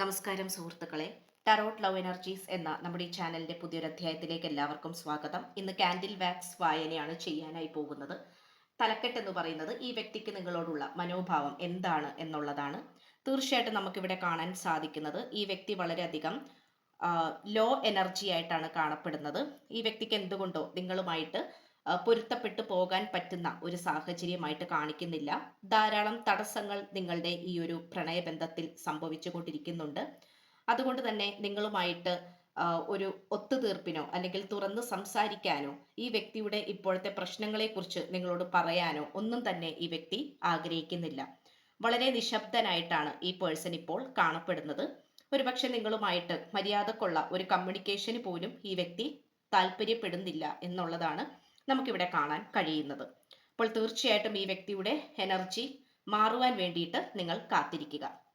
നമസ്കാരം സുഹൃത്തുക്കളെ. Tarot love energies എന്ന നമ്മുടെ ഈ ചാനലിന്റെ പുതിയൊരു അധ്യായത്തിലേക്ക് എല്ലാവർക്കും സ്വാഗതം. ഇന്ന് കാൻഡിൽ വാക്സ് വായനയാണ് ചെയ്യാനായി പോകുന്നത്. തലക്കെട്ട് എന്ന് പറയുന്നത് ഈ വ്യക്തിക്ക് നിങ്ങളോടുള്ള മനോഭാവം എന്താണ് എന്നുള്ളതാണ്. തീർച്ചയായിട്ടും നമുക്കിവിടെ കാണാൻ സാധിക്കുന്നത് ഈ വ്യക്തി വളരെയധികം ലോ എനർജി ആയിട്ടാണ് കാണപ്പെടുന്നത്. ഈ വ്യക്തിക്ക് എന്തുകൊണ്ടോ നിങ്ങളുമായിട്ട് പൊരുത്തപ്പെട്ടു പോകാൻ പറ്റുന്ന ഒരു സാഹചര്യമായിട്ട് കാണിക്കുന്നില്ല. ധാരാളം തടസ്സങ്ങൾ നിങ്ങളുടെ ഈ ഒരു പ്രണയബന്ധത്തിൽ സംഭവിച്ചു കൊണ്ടിരിക്കുന്നുണ്ട് അതുകൊണ്ട് തന്നെ നിങ്ങളുമായിട്ട് ഒരു ഒത്തുതീർപ്പിനോ അല്ലെങ്കിൽ തുറന്ന് സംസാരിക്കാനോ ഈ വ്യക്തിയുടെ ഇപ്പോഴത്തെ പ്രശ്നങ്ങളെക്കുറിച്ച് നിങ്ങളോട് പറയാനോ ഒന്നും തന്നെ ഈ വ്യക്തി ആഗ്രഹിക്കുന്നില്ല. വളരെ നിശബ്ദനായിട്ടാണ് ഈ പേഴ്സൺ ഇപ്പോൾ കാണപ്പെടുന്നത്. ഒരുപക്ഷെ നിങ്ങളുമായിട്ട് മര്യാദക്കുള്ള ഒരു കമ്മ്യൂണിക്കേഷന് പോലും ഈ വ്യക്തി താല്പര്യപ്പെടുന്നില്ല എന്നുള്ളതാണ് നമുക്കിവിടെ കാണാൻ കഴിയുന്നത്. അപ്പോൾ തീർച്ചയായിട്ടും ഈ വ്യക്തിയുടെ എനർജി മാറുവാൻ വേണ്ടിയിട്ട് നിങ്ങൾ കാത്തിരിക്കുക.